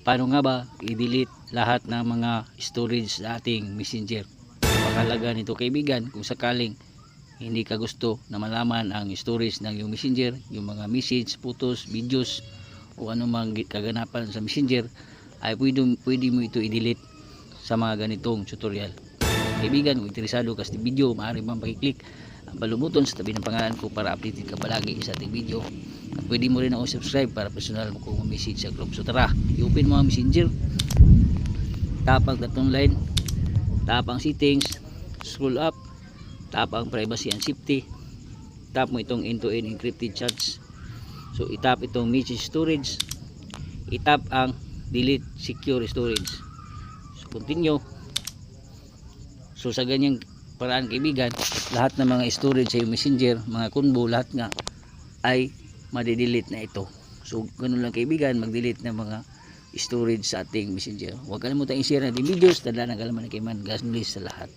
paano nga ba i-delete lahat ng mga storage sa ating messenger? Pakalaga nito kaibigan kung sakaling hindi ka gusto na malaman ang storage ng iyong messenger yung mga message, photos, videos o anumang kaganapan sa messenger ay pwede, pwede mo ito i-delete sa mga ganitong tutorial. Kaibigan kung interesado ka sa video maaari bang pakiclick ang palubuton sa tabi ng pangalan ko para updated ka palagi sa ating video pwede mo rin ako subscribe para personal mo kong message sa group. So tara i-open mo ang messenger. Tap ang tatong line. Tap ang settings. Scroll up. Tap ang privacy and safety. Tap mo itong end-to-end encrypted chats so itap itong message storage. Itap ang delete secure storage. So continue. So sa ganyang paraan kaibigan lahat ng mga storage sa messenger mga kunbo lahat nga ay madidelete na ito. So ganun lang kaibigan mag-delete ng mga storage sa ating messenger. Huwag kalimutan i-share natin videos tala ng kalaman kay man God bless sa lahat